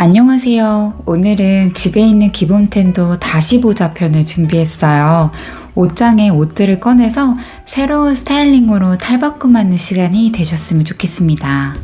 안녕하세요. 오늘은 집에 있는 기본템도 다시 보자 편을 준비했어요. 옷장에 옷들을 꺼내서 새로운 스타일링으로 탈바꿈하는 시간이 되셨으면 좋겠습니다.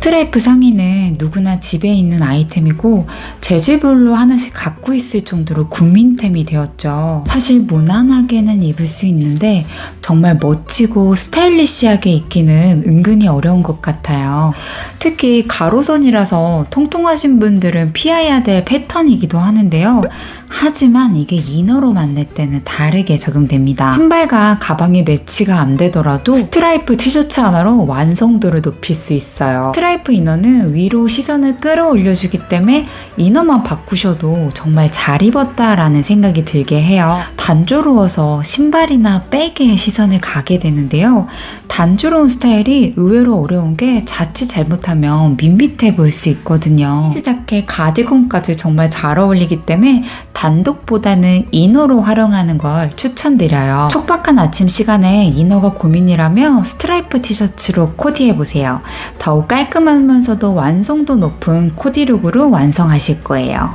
스트라이프 상의는 누구나 집에 있는 아이템이고 재질별로 하나씩 갖고 있을 정도로 국민템이 되었죠. 사실 무난하게는 입을 수 있는데 정말 멋지고 스타일리시하게 입기는 은근히 어려운 것 같아요. 특히 가로선이라서 통통하신 분들은 피해야 될 패턴이기도 하는데요. 하지만 이게 이너로 만날 때는 다르게 적용됩니다. 신발과 가방이 매치가 안 되더라도 스트라이프 티셔츠 하나로 완성도를 높일 수 있어요. 스트라이프 이너는 위로 시선을 끌어올려주기 때문에 이너만 바꾸셔도 정말 잘 입었다라는 생각이 들게 해요. 단조로워서 신발이나 백에 시선을 가게 되는데요. 단조로운 스타일이 의외로 어려운 게 자칫 잘못하면 밋밋해 보일 수 있거든요. 히트 자켓, 가디건까지 정말 잘 어울리기 때문에 단독보다는 이너로 활용하는 걸 추천드려요. 촉박한 아침 시간에 이너가 고민이라면 스트라이프 티셔츠로 코디해보세요. 더욱 깔끔 하면서도 완성도 높은 코디룩으로 완성하실 거예요.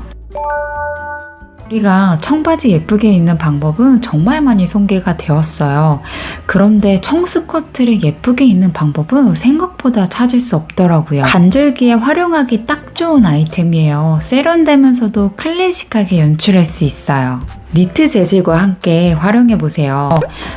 우리가 청바지 예쁘게 입는 방법은 정말 많이 소개가 되었어요. 그런데 청스커트를 예쁘게 입는 방법은 생각보다 찾을 수 없더라고요. 간절기에 활용하기 딱 좋은 아이템이에요. 세련되면서도 클래식하게 연출할 수 있어요. 니트 재질과 함께 활용해 보세요.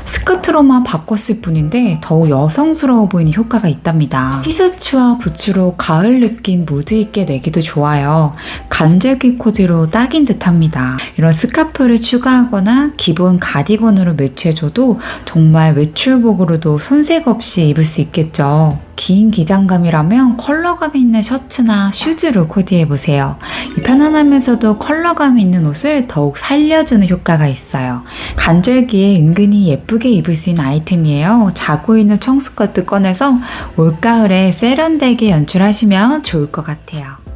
스커트로만 바꿨을 뿐인데 더욱 여성스러워 보이는 효과가 있답니다. 티셔츠와 부츠로 가을 느낌 무드 있게 내기도 좋아요. 간절기 코디로 딱인 듯합니다. 이런 스카프를 추가하거나 기본 가디건으로 매치해줘도 정말 외출복으로도 손색 없이 입을 수 있겠죠. 긴 기장감이라면 컬러감 있는 셔츠나 슈즈로 코디해보세요. 이 편안하면서도 컬러감 있는 옷을 더욱 살려주는 효과가 있어요. 간절기에 은근히 예쁘게 입을 수 있는 아이템이에요. 자고 있는 청스커트 꺼내서 올가을에 세련되게 연출하시면 좋을 것 같아요.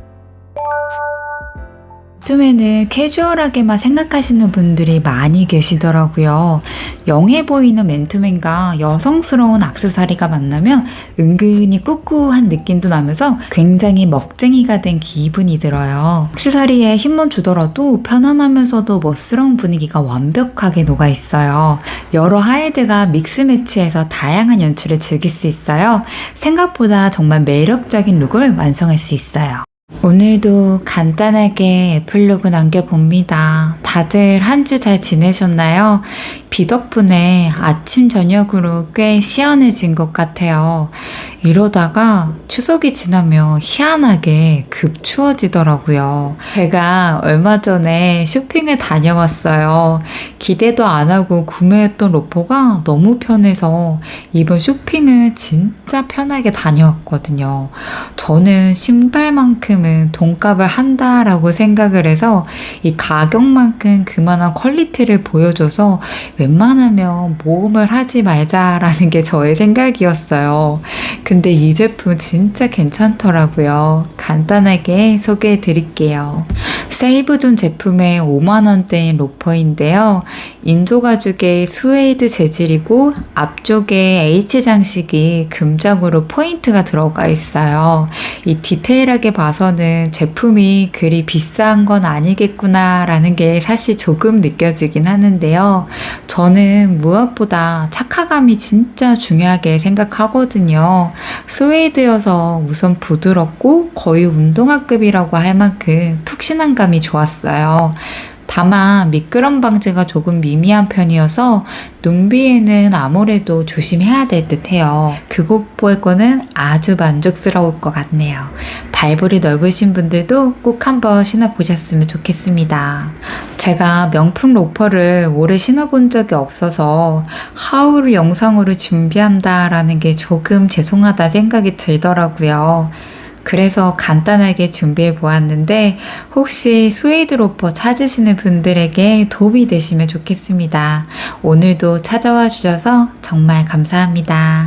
요즘에는 캐주얼하게만 생각하시는 분들이 많이 계시더라고요. 영해 보이는 맨투맨과 여성스러운 악세사리가 만나면 은근히 꿉꿉한 느낌도 나면서 굉장히 먹쟁이가 된 기분이 들어요. 악세사리에 힘만 주더라도 편안하면서도 멋스러운 분위기가 완벽하게 녹아 있어요. 여러 하이드가 믹스 매치해서 다양한 연출을 즐길 수 있어요. 생각보다 정말 매력적인 룩을 완성할 수 있어요. 오늘도 간단하게 애플로그 남겨봅니다. 다들 한 주 잘 지내셨나요? 비 덕분에 아침, 저녁으로 꽤 시원해진 것 같아요. 이러다가 추석이 지나면 희한하게 급 추워지더라고요. 제가 얼마 전에 쇼핑을 다녀왔어요. 기대도 안 하고 구매했던 로퍼가 너무 편해서 이번 쇼핑을 진짜 편하게 다녀왔거든요. 저는 신발만큼은 돈값을 한다라고 생각을 해서 이 가격만큼 그만한 퀄리티를 보여줘서 웬만하면 모험을 하지 말자라는 게 저의 생각이었어요. 근데 이 제품 진짜 괜찮더라고요. 간단하게 소개해 드릴게요. 세이브존 제품의 5만원대인 로퍼인데요. 인조 가죽의 스웨이드 재질이고 앞쪽에 H 장식이 금장으로 포인트가 들어가 있어요. 이 디테일하게 봐서는 제품이 그리 비싼 건 아니겠구나라는 게 사실 조금 느껴지긴 하는데요. 저는 무엇보다 착화감이 진짜 중요하게 생각하거든요. 스웨이드여서 우선 부드럽고 거의 운동화급이라고 할 만큼 푹신한 감이 좋았어요. 다만 미끄럼 방지가 조금 미미한 편이어서 눈비에는 아무래도 조심해야 될 듯해요. 그것 보고는 아주 만족스러울 것 같네요. 발볼이 넓으신 분들도 꼭 한번 신어보셨으면 좋겠습니다. 제가 명품 로퍼를 오래 신어본 적이 없어서 하울 영상으로 준비한다라는 게 조금 죄송하다 생각이 들더라고요. 그래서 간단하게 준비해 보았는데 혹시 스웨이드 로퍼 찾으시는 분들에게 도움이 되시면 좋겠습니다. 오늘도 찾아와 주셔서 정말 감사합니다.